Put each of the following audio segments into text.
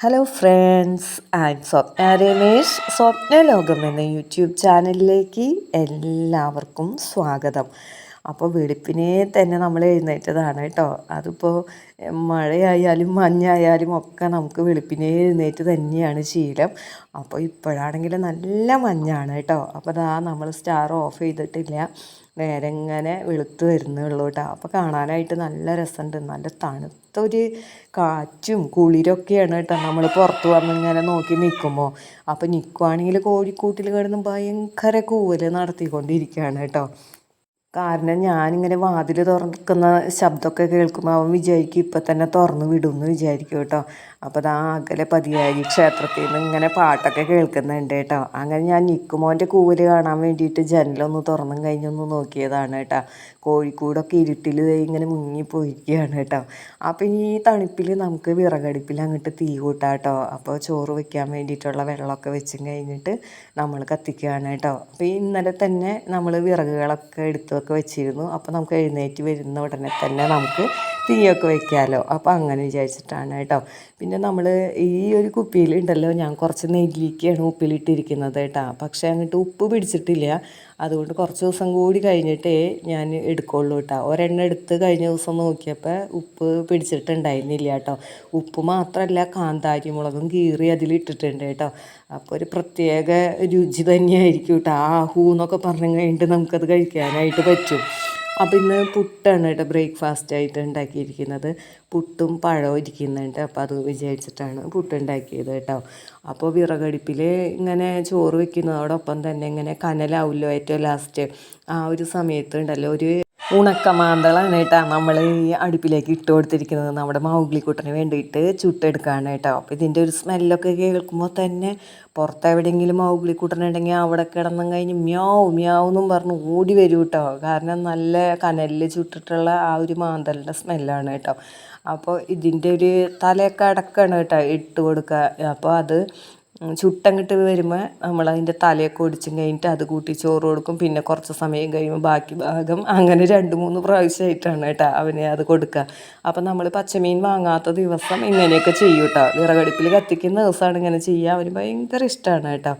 Hello friends and Swapna Ramesh Swapna ലോകം എന്ന YouTube ചാനലിലേക്ക് എല്ലാവർക്കും സ്വാഗതം. അപ്പോൾ വെളുപ്പിനെ തന്നെ നമ്മൾ എഴുന്നേറ്റതാണ് കേട്ടോ. അതിപ്പോൾ മഴയായാലും മഞ്ഞായാലും ഒക്കെ നമുക്ക് വെളുപ്പിനെ എഴുന്നേറ്റ് തന്നെയാണ് ശീലം. അപ്പോൾ ഇപ്പോഴാണെങ്കിൽ നല്ല മഞ്ഞാണ് കേട്ടോ. അപ്പോൾ അതാ നമ്മൾ സ്റ്റാർ ഓഫ് ചെയ്തിട്ടില്ല. നേരെ ഇങ്ങനെ വെളുത്ത് വരുന്നുള്ളൂ കേട്ടോ അപ്പോൾ കാണാനായിട്ട് നല്ല രസമുണ്ട് നല്ല തണുത്തൊരു കാറ്റും കുളിരൊക്കെയാണ് കേട്ടോ നമ്മൾ പുറത്ത് വന്ന് ഇങ്ങനെ നോക്കി നിൽക്കുമ്പോൾ അപ്പോൾ നിൽക്കുവാണെങ്കിൽ കോഴിക്കൂട്ടിൽ കിടന്ന് ഭയങ്കര കൂവൽ നടത്തിക്കൊണ്ടിരിക്കുകയാണ് കേട്ടോ കാരണം ഞാനിങ്ങനെ വാതിൽ തുറക്കുന്ന ശബ്ദമൊക്കെ കേൾക്കുമ്പോൾ അവൻ വിചാരിക്കും ഇപ്പം തന്നെ തുറന്ന് വിടുമെന്ന് വിചാരിക്കും കേട്ടോ. അപ്പോൾ അത് അകലെ പതിയായി ക്ഷേത്രത്തിൽ നിന്ന് ഇങ്ങനെ പാട്ടൊക്കെ കേൾക്കുന്നുണ്ട് കേട്ടോ. അങ്ങനെ ഞാൻ നിൽക്കുമോന്റെ കൂവൽ കാണാൻ വേണ്ടിയിട്ട് ജനലൊന്ന് തുറന്നും കഴിഞ്ഞൊന്ന് നോക്കിയതാണ് കേട്ടോ. കോഴിക്കൂടൊക്കെ ഇരുട്ടിൽ ഇങ്ങനെ മുങ്ങിപ്പോയിരിക്കുകയാണ് കേട്ടോ. അപ്പോൾ ഈ തണുപ്പിൽ നമുക്ക് വിറകടുപ്പിൽ അങ്ങോട്ട് തീ കൂട്ടാം കേട്ടോ. അപ്പോൾ ചോറ് വെക്കാൻ വേണ്ടിയിട്ടുള്ള വെള്ളമൊക്കെ വെച്ചും കഴിഞ്ഞിട്ട് നമ്മൾ കത്തിക്കുകയാണ് കേട്ടോ. അപ്പോൾ ഇന്നലെ തന്നെ നമ്മൾ വിറകുകളൊക്കെ എടുത്തൊക്കെ വെച്ചിരുന്നു. അപ്പോൾ നമുക്ക് എഴുന്നേറ്റ് വരുന്ന ഉടനെ തന്നെ നമുക്ക് തീയൊക്കെ വെക്കാമല്ലോ അപ്പോൾ അങ്ങനെ വിചാരിച്ചിട്ടാണ് കേട്ടോ. പിന്നെ നമ്മൾ ഈ ഒരു കുപ്പിയിൽ ഉണ്ടല്ലോ ഞാൻ കുറച്ച് നെല്ലിക്കയാണ് ഉപ്പിലിട്ടിരിക്കുന്നത് കേട്ടോ. പക്ഷേ അങ്ങോട്ട് ഉപ്പ് പിടിച്ചിട്ടില്ല. അതുകൊണ്ട് കുറച്ച് ദിവസം കൂടി കഴിഞ്ഞിട്ടേ ഞാൻ എടുക്കുള്ളൂ കേട്ടോ. ഒരെണ്ണം എടുത്ത് കഴിഞ്ഞ ദിവസം നോക്കിയപ്പോൾ ഉപ്പ് പിടിച്ചിട്ടുണ്ടായിരുന്നില്ല കേട്ടോ. ഉപ്പ് മാത്രമല്ല കാന്താരി മുളകും കീറി അതിലിട്ടിട്ടുണ്ട് കേട്ടോ. അപ്പോൾ ഒരു പ്രത്യേക രുചി തന്നെയായിരിക്കും കേട്ടോ. ആഹൂ എന്നൊക്കെ പറഞ്ഞു കഴിഞ്ഞിട്ട് നമുക്കത് കഴിക്കാനായിട്ട് പറ്റും. അപ്പോൾ ഇന്ന് പുട്ടാണ് കേട്ടോ ബ്രേക്ക്ഫാസ്റ്റ് ആയിട്ട് ഉണ്ടാക്കിയിരിക്കുന്നത്. പുട്ടും പഴവും ഇരിക്കുന്നുണ്ട്. അപ്പോൾ അത് വിചാരിച്ചിട്ടാണ് പുട്ടുണ്ടാക്കിയത് കേട്ടോ അപ്പോൾ വിറകടുപ്പിൽ ഇങ്ങനെ ചോറ് വെക്കുന്നതോടൊപ്പം തന്നെ ഇങ്ങനെ കനലാവുമല്ലോ ഏറ്റവും ലാസ്റ്റ് ആ ഒരു സമയത്ത് ഉണ്ടല്ലോ. ഒരു ഉണക്കമാന്തളാണ് കേട്ടോ നമ്മൾ ഈ അടുപ്പിലേക്ക് ഇട്ട് കൊടുത്തിരിക്കുന്നത് നമ്മുടെ മൗഗ്ലിക്കുട്ടന് വേണ്ടിയിട്ട് ചുട്ടെടുക്കുകയാണ് കേട്ടോ. അപ്പോൾ ഇതിന്റെ ഒരു സ്മെല്ലൊക്കെ കേൾക്കുമ്പോൾ തന്നെ പുറത്ത് എവിടെയെങ്കിലും മൗഗ്ലിക്കുട്ടനുണ്ടെങ്കിൽ അവിടെ കിടന്നും കഴിഞ്ഞ് മ്യാവ് മ്യാവ് എന്നും പറഞ്ഞ് ഓടി വരും കേട്ടോ. കാരണം നല്ല കനലിൽ ചുട്ടിട്ടുള്ള ആ ഒരു മാന്തലിന്റെ സ്മെല്ലാണ് കേട്ടോ. അപ്പോൾ ഇതിന്റെ ഒരു തലയൊക്കെ അടക്കമാണ് കേട്ടോ ഇട്ട് കൊടുക്കുക അപ്പോൾ അത് ചുട്ടങ്ങിട്ട് വരുമ്പോൾ നമ്മൾ അതിന്റെ തലയൊക്കെ ഒടിച്ചും കഴിഞ്ഞിട്ട് അത് കൂട്ടി ചോറ് കൊടുക്കും. പിന്നെ കുറച്ച് സമയം കഴിയുമ്പോൾ ബാക്കി ഭാഗം അങ്ങനെ രണ്ട് മൂന്ന് പ്രാവശ്യമായിട്ടാണ് കേട്ടോ അവന് അത് കൊടുക്കുക അപ്പം നമ്മൾ പച്ചമീൻ വാങ്ങാത്ത ദിവസം ഇങ്ങനെയൊക്കെ ചെയ്യും കേട്ടോ. വിറകടുപ്പിൽ കത്തിക്കുന്ന ദിവസമാണ് ഇങ്ങനെ ചെയ്യുക. അവന് ഭയങ്കര ഇഷ്ടമാണ് കേട്ടോ.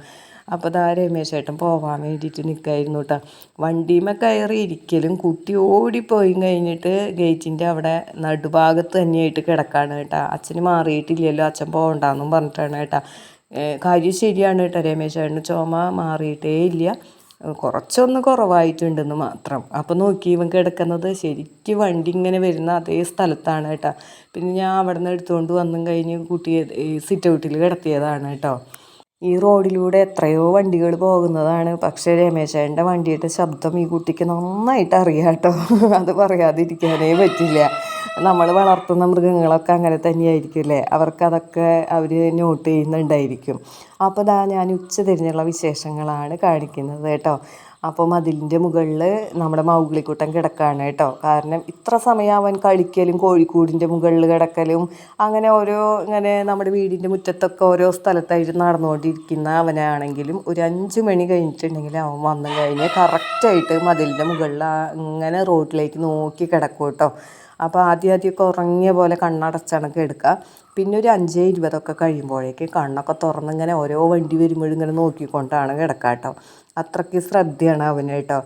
അപ്പോൾ ദാ രമേശേട്ടൻ പോകാൻ വേണ്ടിയിട്ട് നിൽക്കായിരുന്നു കേട്ടോ. വണ്ടിയുമേ കയറി ഇരിക്കലും കുട്ടി ഓടിപ്പോയി കഴിഞ്ഞിട്ട് ഗേറ്റിന്റെ അവിടെ നടുഭാഗത്ത് തന്നെയായിട്ട് കിടക്കാണ് കേട്ടോ. അച്ഛന് മാറിയിട്ടില്ലല്ലോ. അച്ഛൻ പോകണ്ടെന്നും പറഞ്ഞിട്ടാണ് കേട്ടോ. കാര്യം ശരിയാണ് കേട്ടോ രമേശേട്ടന് ചുമ മാറിയിട്ടേ ഇല്ല. കുറച്ചൊന്ന് കുറവായിട്ടുണ്ടെന്ന് മാത്രം. അപ്പോൾ നോക്കി ഇവൻ കിടക്കുന്നത് ശരിക്കും വണ്ടി ഇങ്ങനെ വരുന്ന അതേ സ്ഥലത്താണ് കേട്ടോ. പിന്നെ ഞാൻ അവിടെ നിന്ന് എടുത്തുകൊണ്ട് വന്നും കഴിഞ്ഞ് കുട്ടിയെ സിറ്റ് ഔട്ടിൽ കിടത്തിയതാണ് കേട്ടോ. ഈ റോഡിലൂടെ എത്രയോ വണ്ടികൾ പോകുന്നതാണ്. പക്ഷേ രമേശേന്റെ വണ്ടിയുടെ ശബ്ദം ഈ കുട്ടിക്ക് നന്നായിട്ട് അറിയാം കേട്ടോ. അത് പറയാതിരിക്കാനേ പറ്റില്ല. നമ്മൾ വളർത്തുന്ന മൃഗങ്ങളൊക്കെ അങ്ങനെ തന്നെയായിരിക്കില്ലേ അവർക്കതൊക്കെ അവർ നോട്ട് ചെയ്യുന്നുണ്ടായിരിക്കും. അപ്പോൾ ഇതാ ഞാൻ ഉച്ച തിരിഞ്ഞുള്ള വിശേഷങ്ങളാണ് കാണിക്കുന്നത് കേട്ടോ. അപ്പോൾ അതിന്റെ മുകളിൽ നമ്മുടെ മൗഗ്ലിക്കുട്ടൻ കിടക്കുകയാണ് കേട്ടോ. കാരണം ഇത്ര സമയം അവൻ കളിക്കലും കോഴിക്കൂടിന്റെ മുകളിൽ കിടക്കലും അങ്ങനെ ഓരോ ഇങ്ങനെ നമ്മുടെ വീടിന്റെ മുറ്റത്തൊക്കെ ഓരോ സ്ഥലത്തായിട്ട് നടന്നുകൊണ്ടിരിക്കുന്ന അവനാണെങ്കിലും ഒരു അഞ്ച് മണി കഴിഞ്ഞിട്ടുണ്ടെങ്കിൽ അവൻ വന്നു കഴിഞ്ഞ് കറക്റ്റായിട്ട് മതിലിന്റെ മുകളിൽ ഇങ്ങനെ റോഡിലേക്ക് നോക്കി കിടക്കും കേട്ടോ. അപ്പോൾ ആദ്യം ആദ്യമൊക്കെ ഉറങ്ങിയ പോലെ കണ്ണടച്ചണക്ക് എടുക്കുക. പിന്നെ ഒരു അഞ്ച് ഇരുപതൊക്കെ കഴിയുമ്പോഴേക്ക് കണ്ണൊക്കെ തുറന്ന് ഇങ്ങനെ ഓരോ വണ്ടി വരുമ്പോഴും ഇങ്ങനെ നോക്കിക്കൊണ്ടാണ് കിടക്കുക കേട്ടോ അത്രയ്ക്ക് ശ്രദ്ധയാണ് അവന് കേട്ടോ.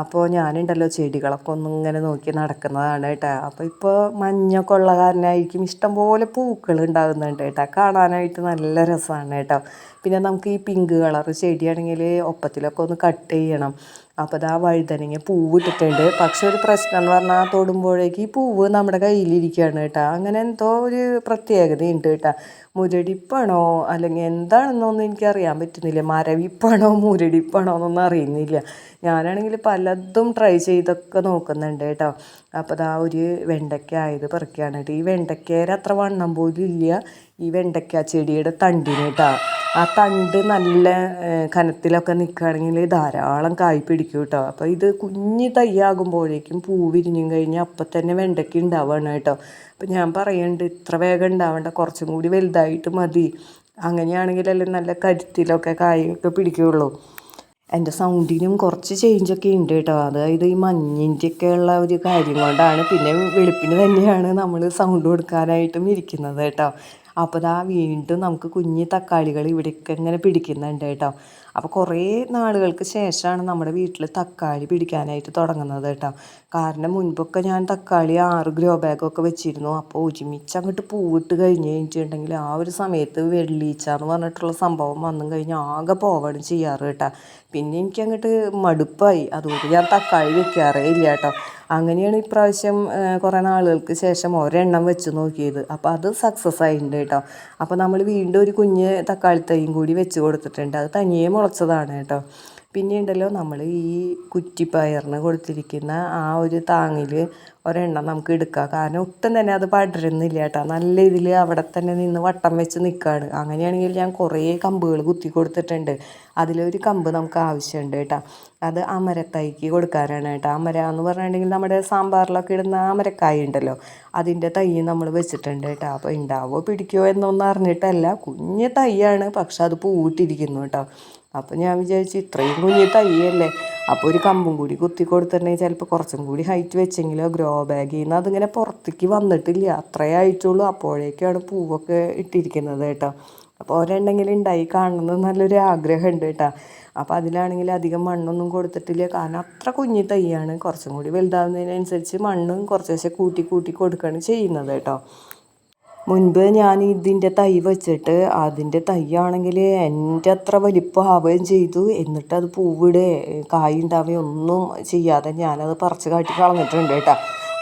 അപ്പോൾ ഞാനുണ്ടല്ലോ ചെടികളൊക്കെ ഒന്നും ഇങ്ങനെ നോക്കി നടക്കുന്നതാണ് കേട്ടോ. അപ്പോൾ ഇപ്പോൾ മഞ്ഞൊക്കെ ഉള്ള കാരണമായിരിക്കും ഇഷ്ടംപോലെ പൂക്കൾ ഉണ്ടാകുന്നുണ്ട് കേട്ടോ. കാണാനായിട്ട് നല്ല രസമാണ് കേട്ടോ. പിന്നെ നമുക്ക് ഈ പിങ്ക് കളർ ചെടിയാണെങ്കിൽ ഒപ്പത്തിലൊക്കെ ഒന്ന് കട്ട് ചെയ്യണം. അപ്പോൾ അത് വഴുതനങ്ങ പൂവ് ഇട്ടിട്ടുണ്ട്. പക്ഷെ ഒരു പ്രശ്നം എന്ന് പറഞ്ഞാൽ തൊടുമ്പോഴേക്ക് ഈ പൂവ് നമ്മുടെ കയ്യിലിരിക്കുകയാണ് കേട്ടോ. അങ്ങനെ എന്തോ ഒരു പ്രത്യേകതയുണ്ട് കേട്ടോ. മുരടിപ്പാണോ അല്ലെങ്കിൽ എന്താണെന്നൊന്നും എനിക്കറിയാൻ പറ്റുന്നില്ല. മരവിപ്പാണോ മുരടിപ്പാണോ എന്നൊന്നും അറിയുന്നില്ല. ഞാനാണെങ്കിൽ പലതും ട്രൈ ചെയ്തൊക്കെ നോക്കുന്നുണ്ട് കേട്ടോ. അപ്പോൾ അതാ ഒരു വെണ്ടയ്ക്ക ആയത് പറിക്കുകയാണ് കേട്ടോ. ഈ വെണ്ടയ്ക്കേരെ അത്ര വണ്ണം പോലും ഇല്ല. ഈ വെണ്ടയ്ക്ക ചെടിയുടെ തണ്ടിന് കേട്ടോ. ആ തണ്ട് നല്ല കനത്തിലൊക്കെ നിൽക്കുകയാണെങ്കിൽ ധാരാളം കായ് പിടിക്കും കേട്ടോ. അപ്പോൾ ഇത് കുഞ്ഞ് തയ്യാകുമ്പോഴേക്കും പൂ വിരിഞ്ഞും കഴിഞ്ഞാൽ അപ്പം തന്നെ വെണ്ടയ്ക്ക ഉണ്ടാവുകയാണ് കേട്ടോ. അപ്പം ഞാൻ പറയുന്നുണ്ട് ഇത്ര വേഗം ഉണ്ടാവേണ്ട കുറച്ചും കൂടി വലുതായിട്ട് മതി. അങ്ങനെയാണെങ്കിലല്ലേ നല്ല കരുത്തിലൊക്കെ കായൊക്കെ പിടിക്കുകയുള്ളൂ. എന്റെ സൗണ്ടിനും കുറച്ച് ചേഞ്ചൊക്കെ ഉണ്ട് കേട്ടോ. അതായത് ഈ മഞ്ഞിന്റെയൊക്കെ ഉള്ള ഒരു കാര്യം കൊണ്ടാണ് പിന്നെ വെളുപ്പിന് തന്നെയാണ് നമ്മൾ സൗണ്ട് കൊടുക്കാനായിട്ടും ഇരിക്കുന്നത് കേട്ടോ. അപ്പോൾ ആ വീണ്ടും നമുക്ക് കുഞ്ഞ് തക്കാളികൾ ഇവിടെയൊക്കെ ഇങ്ങനെ പിടിക്കുന്നുണ്ട് കേട്ടോ. അപ്പോൾ കുറേ നാളുകൾക്ക് ശേഷമാണ് നമ്മുടെ വീട്ടിൽ തക്കാളി പിടിക്കാനായിട്ട് തുടങ്ങുന്നത് കേട്ടോ. കാരണം മുൻപൊക്കെ ഞാൻ തക്കാളി ആറ് ഗ്രോ ബാഗൊക്കെ വെച്ചിരുന്നു. അപ്പോൾ ഒരുമിച്ച് അങ്ങോട്ട് പൂവിട്ട് കഴിഞ്ഞ് കഴിഞ്ഞിട്ടുണ്ടെങ്കിൽ ആ ഒരു സമയത്ത് വെള്ളീച്ച എന്ന് പറഞ്ഞിട്ടുള്ള സംഭവം വന്നു കഴിഞ്ഞാൽ ആകെ പോവാണ് ചെയ്യാറ് കേട്ടോ. പിന്നെ എനിക്ക് അങ്ങോട്ട് മടുപ്പായി. അതുകൊണ്ട് ഞാൻ തക്കാളി വെക്കാറേ ഇല്ല കേട്ടോ. അങ്ങനെയാണ് ഇപ്രാവശ്യം കുറേ നാളുകൾക്ക് ശേഷം ഒരെണ്ണം വെച്ച് നോക്കിയത്. അപ്പോൾ അത് സക്സസ് ആയിട്ടുണ്ട് കേട്ടോ. അപ്പോൾ നമ്മൾ വീണ്ടും ഒരു കുഞ്ഞ് തക്കാളി തൈയും കൂടി വെച്ച് കൊടുത്തിട്ടുണ്ട്. അത് തനിയെ മുളച്ചതാണ് കേട്ടോ. പിന്നെ ഉണ്ടല്ലോ നമ്മൾ ഈ കുറ്റിപ്പയറിന് കൊടുത്തിരിക്കുന്ന ആ ഒരു താങ്ങിൽ ഒരെണ്ണം നമുക്ക് എടുക്കാം. കാരണം ഒട്ടും തന്നെ അത് പടരുന്നില്ല കേട്ടോ. നല്ല ഇതിൽ അവിടെ തന്നെ നിന്ന് വട്ടം വെച്ച് നിൽക്കുകയാണ് അങ്ങനെയാണെങ്കിൽ ഞാൻ കുറേ കമ്പുകൾ കുത്തി കൊടുത്തിട്ടുണ്ട്. അതിലൊരു കമ്പ് നമുക്ക് ആവശ്യമുണ്ട് കേട്ടോ. അത് അമരത്തൈക്ക് കൊടുക്കാനാണ് കേട്ടോ. അമര എന്ന് പറഞ്ഞിട്ടുണ്ടെങ്കിൽ നമ്മുടെ സാമ്പാറിലൊക്കെ ഇടുന്ന അമരക്കായ ഉണ്ടല്ലോ. അതിന്റെ തൈ നമ്മൾ വെച്ചിട്ടുണ്ട് കേട്ടോ. അപ്പോൾ ഉണ്ടാവോ പിടിക്കുമോ എന്നൊന്നും അറിഞ്ഞിട്ടല്ല. കുഞ്ഞ് തൈയാണ്. പക്ഷെ അത് പൂവിട്ടിരിക്കുന്നു കേട്ടോ. അപ്പോൾ ഞാൻ വിചാരിച്ചു ഇത്രയും കുഞ്ഞ് തയ്യല്ലേ അപ്പോൾ ഒരു കമ്പും കൂടി കുത്തി കൊടുത്തിട്ടുണ്ടെങ്കിൽ ചിലപ്പോൾ കുറച്ചും കൂടി ഹൈറ്റ് വെച്ചെങ്കിലോ ഗ്രോ ബാഗിൽ നിന്ന് അതിങ്ങനെ പുറത്തേക്ക് വന്നിട്ടില്ല. അത്രേ ആയിട്ടുള്ളൂ. അപ്പോഴേക്കാണ് പൂവൊക്കെ ഇട്ടിരിക്കുന്നത് കേട്ടോ. അപ്പോൾ ഒരെണ്ണെങ്കിലും ഉണ്ടായി കാണണമെന്ന് നല്ലൊരു ആഗ്രഹമുണ്ട് കേട്ടോ. അപ്പോൾ അതിലാണെങ്കിൽ അധികം മണ്ണൊന്നും കൊടുത്തിട്ടില്ല. കാരണം അത്ര കുഞ്ഞി തയ്യാണ് കുറച്ചും കൂടി വലുതാവുന്നതിനനുസരിച്ച് മണ്ണും കുറച്ച് കൂട്ടി കൂട്ടി കൊടുക്കുകയാണ് ചെയ്യുന്നത് കേട്ടോ. മുൻപ് ഞാൻ ഇതിന്റെ തൈ വെച്ചിട്ട് അതിന്റെ തൈയാണെങ്കിൽ എന്റെ അത്ര വലിപ്പമാവുകയും ചെയ്തു. എന്നിട്ട് അത് പൂവിടെ കായ് ഉണ്ടാവുകയും ഒന്നും ചെയ്യാതെ ഞാനത് പറിച്ച് കാട്ടി കളഞ്ഞിട്ടുണ്ട് കേട്ടോ.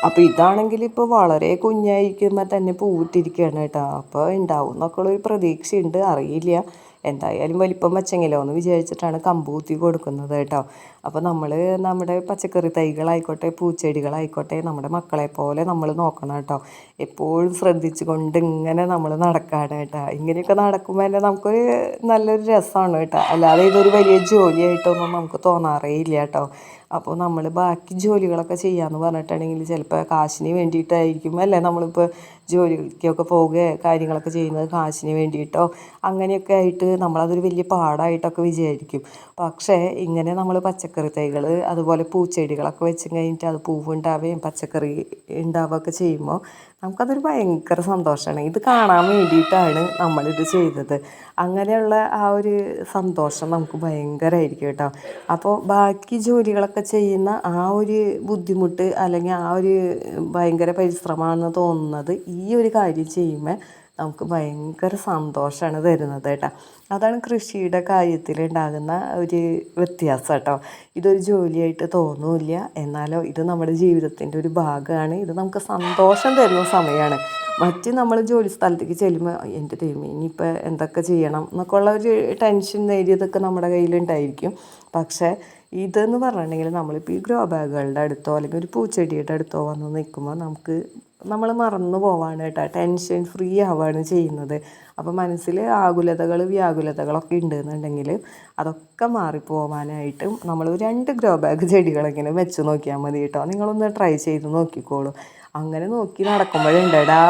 അപ്പോൾ ഇതാണെങ്കിൽ ഇപ്പോൾ വളരെ കുഞ്ഞായിരിക്കുമ്പോൾ തന്നെ പൂവിട്ടിരിക്കുകയാണ് കേട്ടോ. അപ്പോൾ ഉണ്ടാവും എന്നൊക്കെ ഉള്ളൊരു പ്രതീക്ഷയുണ്ട്. അറിയില്ല. എന്തായാലും വലിപ്പം വെച്ചെങ്കിലോ എന്ന് വിചാരിച്ചിട്ടാണ് കമ്പൂത്തി കൊടുക്കുന്നത് കേട്ടോ. അപ്പോൾ നമ്മൾ നമ്മുടെ പച്ചക്കറി തൈകളായിക്കോട്ടെ പൂച്ചെടികളായിക്കോട്ടെ നമ്മുടെ മക്കളെ പോലെ നമ്മൾ നോക്കണം കേട്ടോ. എപ്പോഴും ശ്രദ്ധിച്ചു കൊണ്ട് ഇങ്ങനെ നമ്മൾ നടക്കാണ് കേട്ടോ. ഇങ്ങനെയൊക്കെ നടക്കുമ്പോൾ തന്നെ നമുക്കൊരു നല്ലൊരു രസമാണ് കേട്ടോ. അല്ലാതെ ഇതൊരു വലിയ ജോലിയായിട്ടൊന്നും നമുക്ക് തോന്നാറേ ഇല്ല കേട്ടോ. അപ്പോൾ നമ്മൾ ബാക്കി ജോലികളൊക്കെ ചെയ്യാമെന്ന് പറഞ്ഞിട്ടുണ്ടെങ്കിൽ ചിലപ്പോൾ കാശിന് വേണ്ടിയിട്ടായിരിക്കും. അല്ലേ? നമ്മളിപ്പോൾ ജോലിക്കൊക്കെ പോകുക കാര്യങ്ങളൊക്കെ ചെയ്യുന്നത് കാശിന് വേണ്ടിയിട്ടോ അങ്ങനെയൊക്കെ ആയിട്ട് നമ്മളതൊരു വലിയ പാടായിട്ടൊക്കെ വിചാരിക്കും. പക്ഷേ ഇങ്ങനെ നമ്മൾ പച്ചക്കറി തൈകൾ അതുപോലെ പൂച്ചെടികളൊക്കെ വെച്ച് കഴിഞ്ഞിട്ട് അത് പൂവ് ഉണ്ടാവുകയും പച്ചക്കറി ഉണ്ടാവുകയൊക്കെ ചെയ്യുമ്പോൾ നമുക്കതൊരു ഭയങ്കര സന്തോഷമാണ് ഇത് കാണാൻ വേണ്ടിയിട്ടാണ് നമ്മളിത് ചെയ്തത്. അങ്ങനെയുള്ള ആ ഒരു സന്തോഷം നമുക്ക് ഭയങ്കരമായിരിക്കും കേട്ടോ. അപ്പോൾ ബാക്കി ജോലികളൊക്കെ ചെയ്യുന്ന ആ ഒരു ബുദ്ധിമുട്ട് അല്ലെങ്കിൽ ആ ഒരു ഭയങ്കര പരിശ്രമമാണെന്ന് തോന്നുന്നത് ഈ ഒരു കാര്യം ചെയ്യുമ്പോൾ നമുക്ക് ഭയങ്കര സന്തോഷമാണ് തരുന്നത് കേട്ടോ. അതാണ് കൃഷിയുടെ കാര്യത്തിൽ ഉണ്ടാകുന്ന ഒരു വ്യത്യാസം കേട്ടോ. ഇതൊരു ജോലിയായിട്ട് തോന്നില്ല. എന്നാലോ ഇത് നമ്മുടെ ജീവിതത്തിന്റെ ഒരു ഭാഗമാണ്. ഇത് നമുക്ക് സന്തോഷം തരുന്ന സമയമാണ്. മറ്റ് നമ്മൾ ജോലി സ്ഥലത്തേക്ക് ചെല്ലുമ്പോൾ എന്റെ ദൈവം ഇനിയിപ്പോൾ എന്തൊക്കെ ചെയ്യണം? എന്നൊക്കെ ഉള്ള ഒരു ടെൻഷൻ നേരിയതൊക്കെ നമ്മുടെ കയ്യിലുണ്ടായിരിക്കും. പക്ഷേ ഇതെന്ന് പറഞ്ഞിട്ടുണ്ടെങ്കിൽ നമ്മളിപ്പോൾ ഈ ഗ്രോ ബാഗുകളുടെ അടുത്തോ അല്ലെങ്കിൽ ഒരു പൂച്ചെടിയുടെ അടുത്തോ വന്ന് നിൽക്കുമ്പോൾ നമുക്ക് നമ്മൾ മറന്നു പോവാണ് കേട്ടോ. ടെൻഷൻ ഫ്രീ ആവുകയാണ് ചെയ്യുന്നത്. അപ്പോൾ മനസ്സിൽ ആകുലതകൾ വ്യാകുലതകളൊക്കെ ഉണ്ടെന്നുണ്ടെങ്കിൽ അതൊക്കെ മാറിപ്പോവാനായിട്ടും നമ്മൾ രണ്ട് ഗ്രോ ബാഗ് ചെടികളിങ്ങനെ വെച്ച് നോക്കിയാൽ മതി കേട്ടോ. നിങ്ങളൊന്ന് ട്രൈ ചെയ്ത് നോക്കിക്കോളൂ. അങ്ങനെ നോക്കി നടക്കുമ്പോഴുണ്ടടാ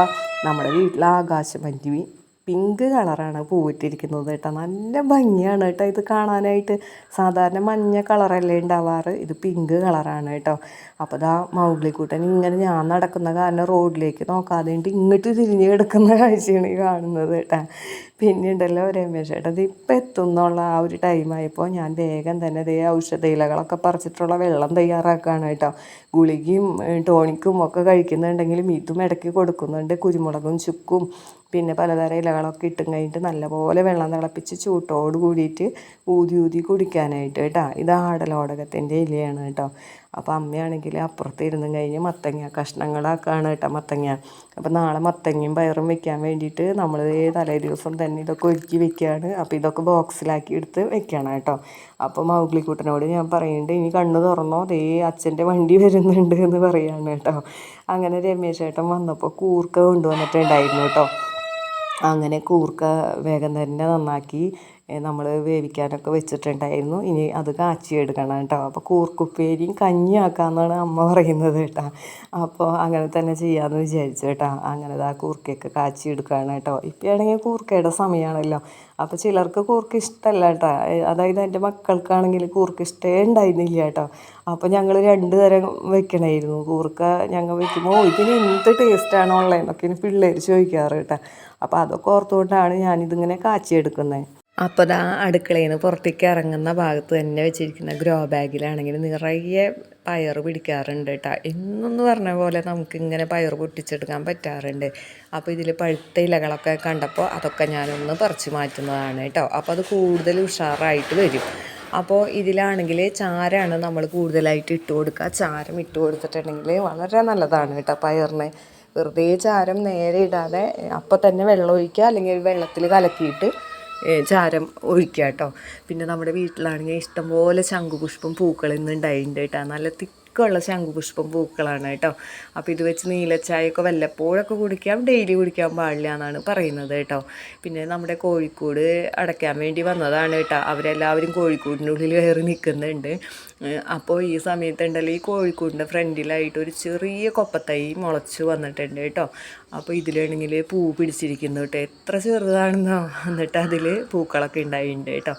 നമ്മുടെ വീട്ടിൽ ആകാശമല്ലി പിങ്ക് കളറാണ് പൂവിട്ടിരിക്കുന്നത് കേട്ടോ. നല്ല ഭംഗിയാണ് കേട്ടോ ഇത് കാണാനായിട്ട്. സാധാരണ മഞ്ഞ കളറല്ലേ ഉണ്ടാവാറ്? ഇത് പിങ്ക് കളറാണ് കേട്ടോ. അപ്പോൾ ഇതാ മൗഗ്ലിക്കൂട്ടൻ ഇങ്ങനെ ഞാൻ നടക്കുന്ന കാരണം റോഡിലേക്ക് നോക്കാതെ ഇങ്ങോട്ട് തിരിഞ്ഞ് കിടക്കുന്ന കാഴ്ചയാണ് ഈ കാണുന്നത് കേട്ടോ. പിന്നെ ഉണ്ടല്ലോ രമേശ് ചേട്ടൻ ഇത് ഇപ്പം എത്തുന്നുള്ള ആ ഒരു ടൈമായപ്പോൾ ഞാൻ വേഗം തന്നെ ദേ ഔഷധ ഇലകളൊക്കെ പറിച്ചിട്ടുള്ള വെള്ളം തയ്യാറാക്കുകയാണ് കേട്ടോ. ഗുളികയും ടോണിക്കും ഒക്കെ കഴിക്കുന്നുണ്ടെങ്കിലും ഇതും ഇടയ്ക്ക് കൊടുക്കുന്നുണ്ട്. കുരുമുളകും ചുക്കും പിന്നെ പലതരം ഇലകളൊക്കെ ഇട്ടും കഴിഞ്ഞിട്ട് നല്ലപോലെ വെള്ളം തിളപ്പിച്ച് ചൂട്ടോട് കൂടിയിട്ട് ഊതി ഊതി കുടിക്കാനായിട്ട് കേട്ടോ. ഇത് ആടലോടകത്തിന്റെ ഇലയാണ് കേട്ടോ. അപ്പോൾ അമ്മയാണെങ്കിൽ അപ്പുറത്ത് ഇരുന്ന് കഴിഞ്ഞ് മത്തങ്ങ കഷ്ണങ്ങളാക്കാണ് കേട്ടോ മത്തങ്ങ. അപ്പോൾ നാളെ മത്തങ്ങയും പയറും വെക്കാൻ വേണ്ടിയിട്ട് നമ്മൾ തലേ ദിവസം തന്നെ ഇതൊക്കെ ഒരുക്കി വെക്കുകയാണ് അപ്പോൾ ഇതൊക്കെ ബോക്സിലാക്കി എടുത്ത് വെക്കണം കേട്ടോ. അപ്പോൾ മൗഗ്ലിക്കുട്ടനോട് ഞാൻ പറയുന്നുണ്ട് ഇനി കണ്ണ് തുറന്നോ ദേ അച്ഛന്റെ വണ്ടി വരുന്നുണ്ട് എന്ന് പറയാണ് കേട്ടോ. അങ്ങനെ രമേശ് വന്നപ്പോൾ കൂർക്ക കൊണ്ടുവന്നിട്ടുണ്ടായിരുന്നു കേട്ടോ. അങ്ങനെ കൂർക്ക വേഗം തന്നെ നന്നാക്കി നമ്മൾ വേവിക്കാനൊക്കെ വെച്ചിട്ടുണ്ടായിരുന്നു. ഇനി അത് കാച്ചിയെടുക്കണം കേട്ടോ. അപ്പോൾ കൂർക്കുപ്പേരിയും കഞ്ഞിയാക്കാമെന്നാണ് അമ്മ പറയുന്നത് കേട്ടോ. അപ്പോൾ അങ്ങനെ തന്നെ ചെയ്യാമെന്ന് വിചാരിച്ചു കേട്ടോ. അങ്ങനെ ആ കൂർക്കയൊക്കെ കാച്ചിയെടുക്കുകയാണ് കേട്ടോ. ഇപ്പോൾ ആണെങ്കിൽ കൂർക്കയുടെ സമയമാണല്ലോ അപ്പോൾ ചിലർക്ക് കൂർക്ക ഇഷ്ടമല്ല കേട്ടോ. അതായത് എന്റെ മക്കൾക്കാണെങ്കിൽ കൂർക്ക ഇഷ്ടമേ ഉണ്ടായിരുന്നില്ല കേട്ടോ. അപ്പോൾ ഞങ്ങൾ രണ്ട് തരം വെക്കണമായിരുന്നു കൂർക്ക ഞങ്ങൾ വെക്കുമ്പോൾ ഇതിന് എന്ത് ടേസ്റ്റാണോ ഉള്ളതെന്നൊക്കെ പിള്ളേർ ചോദിക്കാറ് കേട്ടോ. അപ്പോൾ അതൊക്കെ ഓർത്തുകൊണ്ടാണ് ഞാനിതിങ്ങനെ കാച്ചിയെടുക്കുന്നത് അപ്പോൾ ദാ അടുക്കളയിൽ നിന്ന് പുറത്തേക്ക് ഇറങ്ങുന്ന ഭാഗത്ത് തന്നെ വെച്ചിരിക്കുന്ന ഗ്രോ ബാഗിലാണെങ്കിൽ നിറയെ പയർ പിടിക്കാറുണ്ട് കേട്ടോ എന്നൊന്ന് പറഞ്ഞ പോലെ നമുക്കിങ്ങനെ പയർ പൊട്ടിച്ചെടുക്കാൻ പറ്റാറുണ്ട്. അപ്പോൾ ഇതിൽ പഴുത്ത ഇലകളൊക്കെ കണ്ടപ്പോൾ അതൊക്കെ ഞാനൊന്ന് പറിച്ചു മാറ്റുന്നതാണ് കേട്ടോ അപ്പോൾ അത് കൂടുതൽ ഉഷാറായിട്ട് വരും. അപ്പോൾ ഇതിലാണെങ്കിൽ ചാരമാണ് നമ്മൾ കൂടുതലായിട്ട് ഇട്ട് കൊടുക്കുക ചാരം ഇട്ട് കൊടുത്തിട്ടുണ്ടെങ്കിൽ വളരെ നല്ലതാണ് കേട്ടോ പയറിന്. വെറുതെ ചാരം നേരെ ഇടാതെ അപ്പോൾ തന്നെ വെള്ളം ഒഴിക്കുക അല്ലെങ്കിൽ വെള്ളത്തിൽ കലക്കിയിട്ട് ചാരം ഒഴിക്കുക കേട്ടോ. പിന്നെ നമ്മുടെ വീട്ടിലാണെങ്കിൽ ഇഷ്ടംപോലെ ശംഖുപുഷ്പം പൂക്കൾ ഇന്ന് ഉണ്ടായിട്ടുണ്ട് കേട്ടോ. നല്ല തിക്കുള്ള ശംഖുപുഷ്പം പൂക്കളാണ് കേട്ടോ. അപ്പോൾ ഇത് വെച്ച് നീലച്ചായൊക്കെ വല്ലപ്പോഴൊക്കെ കുടിക്കാം ഡെയിലി കുടിക്കാൻ പാടില്ല എന്നാണ് പറയുന്നത് കേട്ടോ. പിന്നെ നമ്മുടെ കോഴിക്കോട് അടയ്ക്കാൻ വേണ്ടി വന്നതാണ് കേട്ടോ. അവരെല്ലാവരും കോഴിക്കോടിന്റെ ഉള്ളിൽ കയറി നിൽക്കുന്നുണ്ട്. അപ്പോൾ ഈ സമയത്തുണ്ടല്ലോ ഈ കോഴിക്കോടിന്റെ ഫ്രണ്ടിലായിട്ട് ഒരു ചെറിയ കൊപ്പത്തൈ മുളച്ച് വന്നിട്ടുണ്ട് കേട്ടോ. അപ്പോൾ ഇതിലാണെങ്കിൽ പൂ പിടിച്ചിരിക്കുന്നു കേട്ടോ. എത്ര ചെറുതാണെന്നോ എന്നിട്ട് അതിൽ പൂക്കളൊക്കെ ഉണ്ടായിട്ടുണ്ട് കേട്ടോ.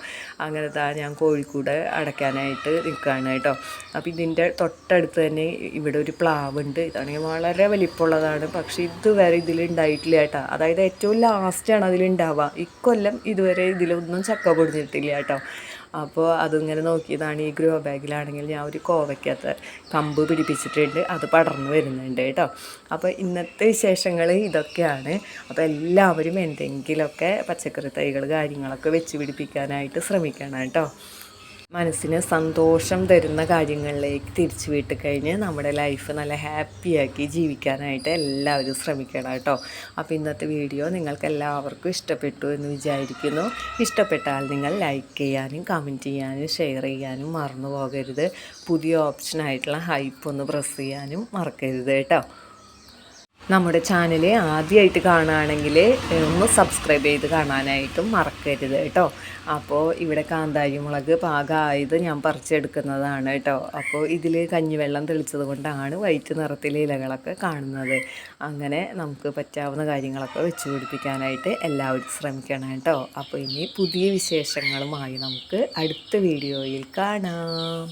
അങ്ങനത്തെ ഞാൻ കോഴിക്കോട് അടയ്ക്കാനായിട്ട് നിൽക്കുകയാണ് കേട്ടോ. അപ്പോൾ ഇതിന്റെ തൊട്ടടുത്ത് തന്നെ ഇവിടെ ഒരു പ്ലാവുണ്ട്. ഇതാണെങ്കിൽ വളരെ വലിപ്പമുള്ളതാണ്. പക്ഷേ ഇതുവരെ ഇതിൽ ഉണ്ടായിട്ടില്ല കേട്ടോ. അതായത് ഏറ്റവും ലാസ്റ്റാണ് അതിലുണ്ടാവുക ഇക്കൊല്ലം ഇതുവരെ ഇതിലൊന്നും ചക്ക പൊടിഞ്ഞിട്ടില്ല കേട്ടോ. അപ്പോൾ അതിങ്ങനെ നോക്കിയതാണ് ഈ ഗ്രോ ബാഗിലാണെങ്കിൽ ഞാൻ ഒരു കോവയ്ക്കകത്ത് കമ്പ് പിടിപ്പിച്ചിട്ടുണ്ട്. അത് പടർന്നു വരുന്നുണ്ട് കേട്ടോ. അപ്പോൾ ഇന്നത്തെ വിശേഷങ്ങൾ ഇതൊക്കെയാണ്. അപ്പോൾ എല്ലാവരും എന്തെങ്കിലുമൊക്കെ പച്ചക്കറി തൈകൾ കാര്യങ്ങളൊക്കെ വെച്ച് പിടിപ്പിക്കാനായിട്ട് ശ്രമിക്കണം കേട്ടോ. മനസ്സിന് സന്തോഷം തരുന്ന കാര്യങ്ങളിലേക്ക് തിരിച്ചു വിട്ട് കഴിഞ്ഞ് നമ്മുടെ ലൈഫ് നല്ല ഹാപ്പിയാക്കി ജീവിക്കാനായിട്ട് എല്ലാവരും ശ്രമിക്കണം കേട്ടോ. അപ്പോൾ ഇന്നത്തെ വീഡിയോ നിങ്ങൾക്ക് എല്ലാവർക്കും ഇഷ്ടപ്പെട്ടു എന്ന് വിചാരിക്കുന്നു. ഇഷ്ടപ്പെട്ടാൽ നിങ്ങൾ ലൈക്ക് ചെയ്യാനും കമന്റ് ചെയ്യാനും ഷെയർ ചെയ്യാനും മറന്നു പോകരുത്. പുതിയ ഓപ്ഷനായിട്ടുള്ള ഹൈപ്പ് ഒന്ന് പ്രസ് ചെയ്യാനും മറക്കരുത് കേട്ടോ. നമ്മുടെ ചാനൽ ആദ്യമായിട്ട് കാണുകയാണെങ്കിൽ ഒന്ന് സബ്സ്ക്രൈബ് ചെയ്ത് കാണാനായിട്ടും മറക്കരുത് കേട്ടോ. അപ്പോൾ ഇവിടെ കാന്താരി മുളക് പാകമായത് ഞാൻ പറിച്ചെടുക്കുന്നതാണ് കേട്ടോ. അപ്പോൾ ഇതിൽ കഞ്ഞിവെള്ളം തെളിച്ചത് കൊണ്ടാണ് വൈറ്റ് നിറത്തിലെ ഇലകളൊക്കെ കാണുന്നത്. അങ്ങനെ നമുക്ക് പറ്റാവുന്ന കാര്യങ്ങളൊക്കെ വെച്ച് പിടിപ്പിക്കാനായിട്ട് എല്ലാവരും ശ്രമിക്കണം കേട്ടോ. അപ്പോൾ ഇനി പുതിയ വിശേഷങ്ങളുമായി നമുക്ക് അടുത്ത വീഡിയോയിൽ കാണാം.